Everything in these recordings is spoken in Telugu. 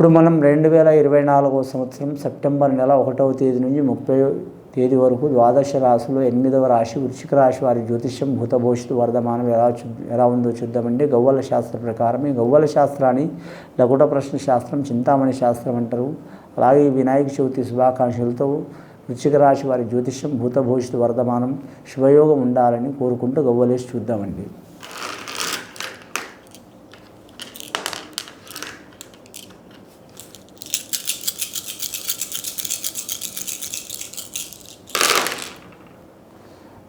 ఇప్పుడు మనం రెండు వేల ఇరవై నాలుగవ సంవత్సరం సెప్టెంబర్ నెల ఒకటవ తేదీ నుంచి ముప్పై తేదీ వరకు ద్వాదశ రాశిలో ఎనిమిదవ రాశి వృశ్చిక రాశి వారి జ్యోతిష్యం భూతభవిష్యత్తు వర్ధమానం ఎలా ఎలా ఉందో చూద్దామండి. గవ్వల శాస్త్ర ప్రకారం ఈ గవ్వల శాస్త్రాన్ని లకుట ప్రశ్న శాస్త్రం చింతామణి శాస్త్రం అంటారు. అలాగే వినాయక చవితి శుభాకాంక్షలతో వృశ్చిక రాశి వారి జ్యోతిష్యం భూతభవిష్యత్తు వర్ధమానం శుభయోగం ఉండాలని కోరుకుంటూ గవ్వలేసి చూద్దామండి.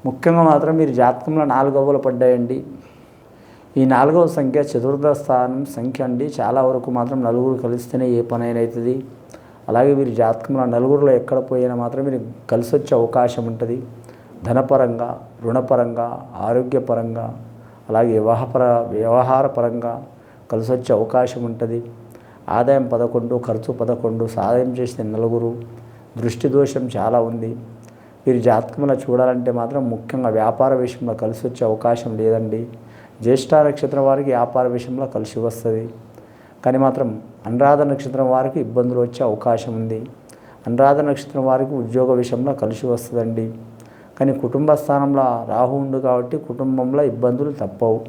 ముఖ్యంగా మాత్రం మీరు జాతకంలో నాలుగు అవ్వలు పడ్డాయండి. ఈ నాలుగవ సంఖ్య చతుర్థ స్థానం సంఖ్య అండి. చాలా వరకు మాత్రం నలుగురు కలిస్తేనే ఏ పనైనా అవుతుంది. అలాగే మీరు జాతకంలో నలుగురిలో ఎక్కడ పోయినా మాత్రం మీరు కలిసి వచ్చే అవకాశం ఉంటుంది. ధనపరంగా రుణపరంగా ఆరోగ్యపరంగా అలాగే వివాహపర వ్యవహార పరంగా కలిసి వచ్చే అవకాశం ఉంటుంది. ఆదాయం పదకొండు ఖర్చు పదకొండు సాయం చేసిన నలుగురు దృష్టి దోషం చాలా ఉంది. మీరు జాతకంలో చూడాలంటే మాత్రం ముఖ్యంగా వ్యాపార విషయంలో కలిసి వచ్చే అవకాశం లేదండి. జ్యేష్ఠ నక్షత్రం వారికి వ్యాపార విషయంలో కలిసి వస్తుంది. కానీ మాత్రం అనురాధ నక్షత్రం వారికి ఇబ్బందులు వచ్చే అవకాశం ఉంది. అనురాధ నక్షత్రం వారికి ఉద్యోగ విషయంలో కలిసి వస్తుందండి. కానీ కుటుంబ స్థానంలో రాహు ఉండు కాబట్టి కుటుంబంలో ఇబ్బందులు తప్పవు.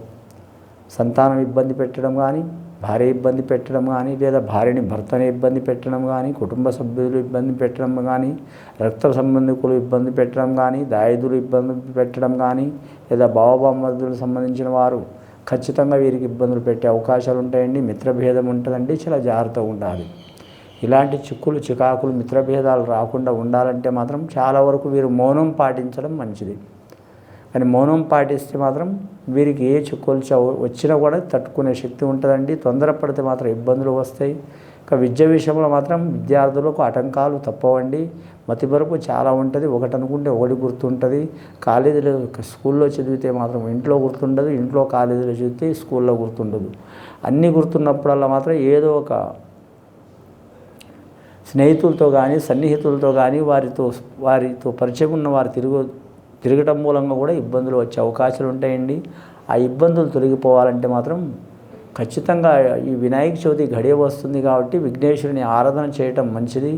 సంతానం ఇబ్బంది పెట్టడం కానీ భార్య ఇబ్బంది పెట్టడం కానీ లేదా భార్యని భర్తని ఇబ్బంది పెట్టడం కానీ కుటుంబ సభ్యులు ఇబ్బంది పెట్టడం కానీ రక్త సంబంధికులు ఇబ్బంది పెట్టడం కానీ దాయుదులు ఇబ్బంది పెట్టడం కానీ లేదా భావబామర్థులకు సంబంధించిన వారు ఖచ్చితంగా వీరికి ఇబ్బందులు పెట్టే అవకాశాలు ఉంటాయండి. మిత్రభేదం ఉంటుందండి చాలా జాగ్రత్తగా ఉండాలి. ఇలాంటి చిక్కులు చికాకులు మిత్రభేదాలు రాకుండా ఉండాలంటే మాత్రం చాలా వరకు వీరు మౌనం పాటించడం మంచిది. కానీ మౌనం పాటిస్తే మాత్రం వీరికి ఏ చిక్కులు వచ్చినా కూడా తట్టుకునే శక్తి ఉంటుందండి. తొందరపడితే మాత్రం ఇబ్బందులు వస్తాయి. ఇక విద్య విషయంలో మాత్రం విద్యార్థులకు ఆటంకాలు తప్పవండి. మతిపరపు చాలా ఉంటుంది. ఒకటి అనుకుంటే ఒకటి గుర్తుంటుంది. కాలేజీలో స్కూల్లో చదివితే మాత్రం ఇంట్లో గుర్తుండదు. ఇంట్లో కాలేజీలో చదివితే స్కూల్లో గుర్తుండదు. అన్నీ గుర్తున్నప్పుడల్లా మాత్రం ఏదో ఒక స్నేహితులతో కానీ సన్నిహితులతో కానీ వారితో వారితో పరిచయం ఉన్న వారు తిరుగు తిరగటం మూలంగా కూడా ఇబ్బందులు వచ్చే అవకాశాలు ఉంటాయండి. ఆ ఇబ్బందులు తొలగిపోవాలంటే మాత్రం ఖచ్చితంగా ఈ వినాయక చవితి గడియ వస్తుంది కాబట్టి విఘ్నేశ్వరుని ఆరాధన చేయటం మంచిది.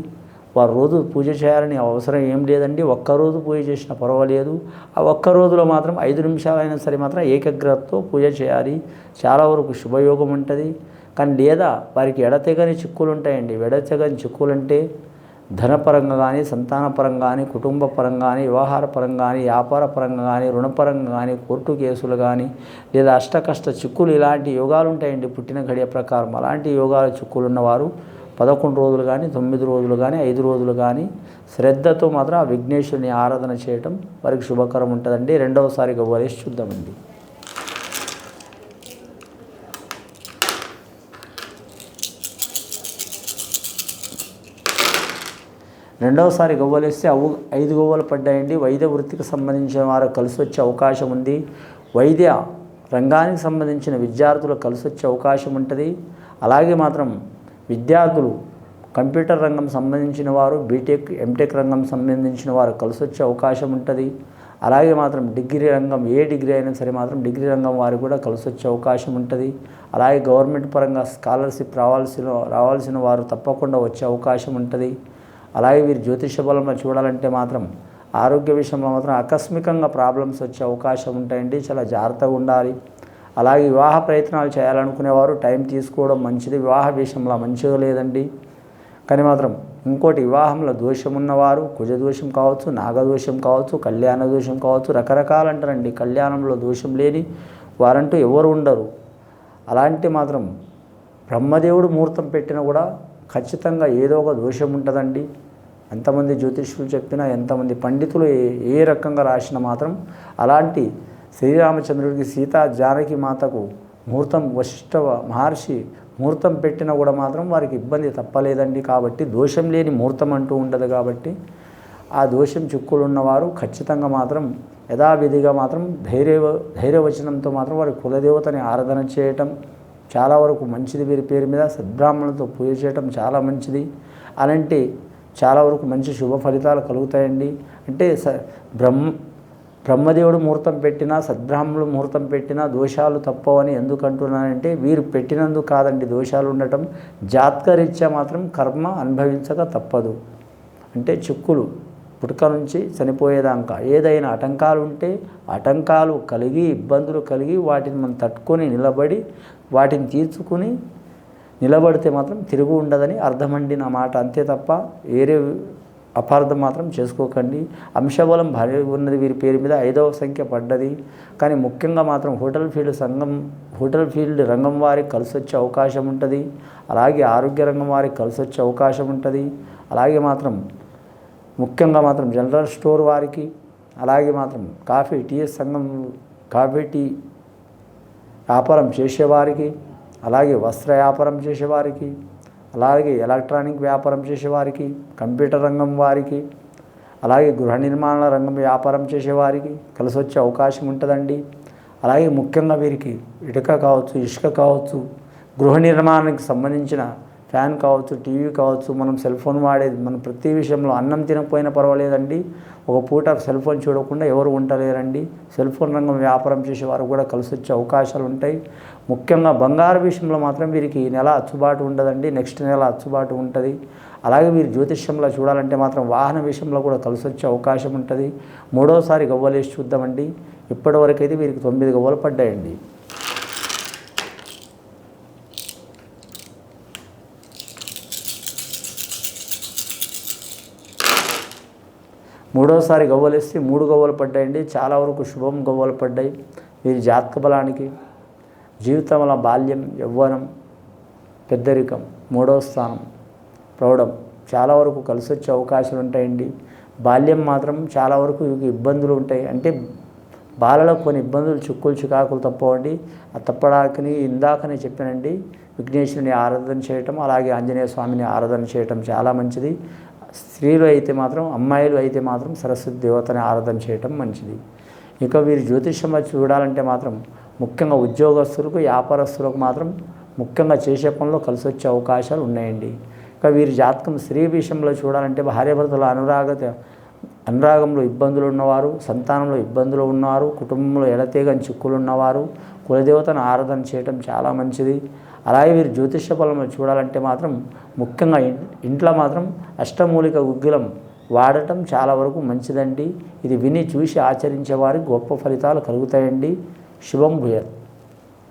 వారు రోజు పూజ చేయాలని అవసరం ఏం లేదండి. ఒక్కరోజు పూజ చేసిన పర్వాలేదు. ఆ ఒక్క రోజులో మాత్రం ఐదు నిమిషాలైనా సరే మాత్రం ఏకాగ్రతతో పూజ చేయాలి. చాలా వరకు శుభయోగం ఉంటుంది. కానీ లేదా వారికి ఎడతెగని చిక్కులు ఉంటాయండి. ఎడతెగని చిక్కులు అంటే ధనపరంగా కానీ సంతానపరంగా కానీ కుటుంబ పరంగా కానీ వ్యవహార పరంగా కానీ వ్యాపార పరంగా కానీ రుణపరంగా కానీ కోర్టు కేసులు కానీ లేదా అష్టకష్ట చిక్కులు ఇలాంటి యోగాలు ఉంటాయండి పుట్టిన గడియ ప్రకారం. అలాంటి యోగాలు చిక్కులు ఉన్నవారు పదకొండు రోజులు కానీ తొమ్మిది రోజులు కానీ ఐదు రోజులు కానీ శ్రద్ధతో మాత్రం ఆ విఘ్నేశ్వరుని ఆరాధన చేయటం వారికి శుభకరం ఉంటుందండి. రెండవసారి వరేసి చూద్దామండి రెండవసారి గవ్వలేస్తే అవు ఐదు గవ్వలు పడ్డాయండి. వైద్య వృత్తికి సంబంధించిన వారు కలిసి వచ్చే అవకాశం ఉంది. వైద్య రంగానికి సంబంధించిన విద్యార్థులు కలిసి వచ్చే అవకాశం ఉంటుంది. అలాగే మాత్రం విద్యార్థులు కంప్యూటర్ రంగం సంబంధించిన వారు బీటెక్ ఎంటెక్ రంగం సంబంధించిన వారు కలిసి వచ్చే అవకాశం ఉంటుంది. అలాగే మాత్రం డిగ్రీ రంగం ఏ డిగ్రీ అయినా సరే మాత్రం డిగ్రీ రంగం వారు కూడా కలిసి వచ్చే అవకాశం ఉంటుంది. అలాగే గవర్నమెంట్ పరంగా స్కాలర్షిప్ రావాల్సిన రావాల్సిన వారు తప్పకుండా వచ్చే అవకాశం ఉంటుంది. అలాగే వీరు జ్యోతిష బలంలో చూడాలంటే మాత్రం ఆరోగ్య విషయంలో మాత్రం ఆకస్మికంగా ప్రాబ్లమ్స్ వచ్చే అవకాశం ఉంటాయండి. చాలా జాగ్రత్తగా ఉండాలి. అలాగే వివాహ ప్రయత్నాలు చేయాలనుకునేవారు టైం తీసుకోవడం మంచిది. వివాహ విషయంలో మంచిగా లేదండి. కానీ మాత్రం ఇంకోటి వివాహంలో దోషం ఉన్నవారు కుజదోషం కావచ్చు నాగదోషం కావచ్చు కళ్యాణ దోషం కావచ్చు రకరకాలు అంటారండి. కళ్యాణంలో దోషం లేని వారంటూ ఎవరు ఉండరు. అలాంటి మాత్రం బ్రహ్మదేవుడు ముహూర్తం పెట్టినా కూడా ఖచ్చితంగా ఏదో ఒక దోషం ఉంటుందండి. ఎంతమంది జ్యోతిష్యులు చెప్పినా ఎంతమంది పండితులు ఏ ఏ రకంగా రాసినా మాత్రం అలాంటి శ్రీరామచంద్రుడికి సీత జానకి మాతకు ముహూర్తం వశిష్ఠ మహర్షి ముహూర్తం పెట్టినా కూడా మాత్రం వారికి ఇబ్బంది తప్పలేదండి. కాబట్టి దోషం లేని ముహూర్తం అంటూ ఉండదు కాబట్టి ఆ దోషం చిక్కులు ఉన్నవారు ఖచ్చితంగా మాత్రం యథావిధిగా మాత్రం ధైర్య ధైర్యవచనంతో మాత్రం వారి కులదేవతని ఆరాధన చేయటం చాలా వరకు మంచిది వీరి పేరు మీద. సద్బ్రాహ్మణులతో పూజ చేయటం చాలా మంచిది. అలాంటి చాలా వరకు మంచి శుభ ఫలితాలు కలుగుతాయండి. అంటే స బ్రహ్మ బ్రహ్మదేవుడు ముహూర్తం పెట్టినా సద్బ్రాహ్మణుడు ముహూర్తం పెట్టినా దోషాలు తప్పవని ఎందుకు అంటున్నానంటే వీరు పెట్టినందుకు కాదండి దోషాలు ఉండటం. జాతకరీత్యా మాత్రం కర్మ అనుభవించక తప్పదు. అంటే చిక్కులు పుట్టుక నుంచి చనిపోయేదాకా. ఏదైనా ఆటంకాలు ఉంటే ఆటంకాలు కలిగి ఇబ్బందులు కలిగి వాటిని మనం తట్టుకొని నిలబడి వాటిని తీర్చుకుని నిలబడితే మాత్రం తిరుగు ఉండదని అర్థమండి నా మాట. అంతే తప్ప వేరే అపార్థం మాత్రం చేసుకోకండి. అంశబలం భారీ ఉన్నది వీరి పేరు మీద ఐదవ సంఖ్య పడ్డది. కానీ ముఖ్యంగా మాత్రం హోటల్ ఫీల్డ్ సంఘం హోటల్ ఫీల్డ్ రంగం వారికి కలిసి వచ్చే అవకాశం ఉంటుంది. అలాగే ఆరోగ్య రంగం వారికి కలిసి వచ్చే అవకాశం ఉంటుంది. అలాగే మాత్రం ముఖ్యంగా మాత్రం జనరల్ స్టోర్ వారికి అలాగే మాత్రం కాఫీ టీఎస్ సంఘం కాఫీ టీ వ్యాపారం చేసేవారికి అలాగే వస్త్ర వ్యాపారం చేసేవారికి అలాగే ఎలక్ట్రానిక్ వ్యాపారం చేసేవారికి కంప్యూటర్ రంగం వారికి అలాగే గృహ నిర్మాణ రంగం వ్యాపారం చేసేవారికి కలిసి వచ్చే అవకాశం ఉంటుందండి. అలాగే ముఖ్యంగా వీరికి ఇటుక కావచ్చు ఇసుక కావచ్చు గృహ నిర్మాణానికి సంబంధించిన ఫ్యాన్ కావచ్చు టీవీ కావచ్చు మనం సెల్ ఫోన్ వాడేది మనం ప్రతి విషయంలో అన్నం తినకపోయినా పర్వాలేదండి. ఒక పూట సెల్ ఫోన్ చూడకుండా ఎవరు ఉండలేరండి. సెల్ ఫోన్ రంగం వ్యాపారం చేసే వారు కూడా కలిసి వచ్చే అవకాశాలు ఉంటాయి. ముఖ్యంగా బంగారు విషయంలో మాత్రం వీరికి ఈ నెల అచ్చుబాటు ఉండదండి. నెక్స్ట్ నెల అచ్చుబాటు ఉంటుంది. అలాగే వీరు జ్యోతిష్యంలో చూడాలంటే మాత్రం వాహన విషయంలో కూడా కలిసి వచ్చే అవకాశం ఉంటుంది. మూడోసారి గవ్వలేసి చూద్దామండి. ఇప్పటివరకు అయితే వీరికి తొమ్మిది గవ్వలు పడ్డాయండి. మూడోసారి గవ్వలేస్తే మూడు గవ్వలు పడ్డాయండి. చాలా వరకు శుభం గవ్వలు పడ్డాయి. వీరి జాతక బలానికి జీవితంలో బాల్యం యవ్వనం పెద్దరికం మూడవ స్థానం ప్రౌఢం చాలా వరకు కలిసి వచ్చే అవకాశాలు ఉంటాయండి. బాల్యం మాత్రం చాలా వరకు ఇబ్బందులు ఉంటాయి. అంటే బాలలో కొన్ని ఇబ్బందులు చిక్కులు చికాకులు తప్పవండి. ఆ తప్పడానికి ఇందాకనే చెప్పానండి. విఘ్నేశ్వరుని ఆరాధన చేయటం అలాగే ఆంజనేయ స్వామిని ఆరాధన చేయటం చాలా మంచిది. స్త్రీలు అయితే మాత్రం అమ్మాయిలు అయితే మాత్రం సరస్వతి దేవతని ఆరాధన చేయటం మంచిది. ఇక వీరి జ్యోతిష్యం చూడాలంటే మాత్రం ముఖ్యంగా ఉద్యోగస్తులకు వ్యాపారస్తులకు మాత్రం ముఖ్యంగా చేసే పనిలో కలిసి వచ్చే అవకాశాలు ఉన్నాయండి. ఇక వీరి జాతకం స్త్రీ విషయంలో చూడాలంటే భార్యాభర్తల అనురాగత అనురాగంలో ఇబ్బందులు ఉన్నవారు సంతానంలో ఇబ్బందులు ఉన్నవారు కుటుంబంలో ఎడతేగని చిక్కులు ఉన్నవారు కులదేవతను ఆరాధన చేయటం చాలా మంచిది. అలాగే వీరు జ్యోతిష్య ఫలం చూడాలంటే మాత్రం ముఖ్యంగా ఇంట్లో మాత్రం అష్టమూలిక ఉగ్గులం వాడటం చాలా వరకు మంచిదండి. ఇది విని చూసి ఆచరించే వారికి గొప్ప ఫలితాలు కలుగుతాయండి. శుభం భూయత్.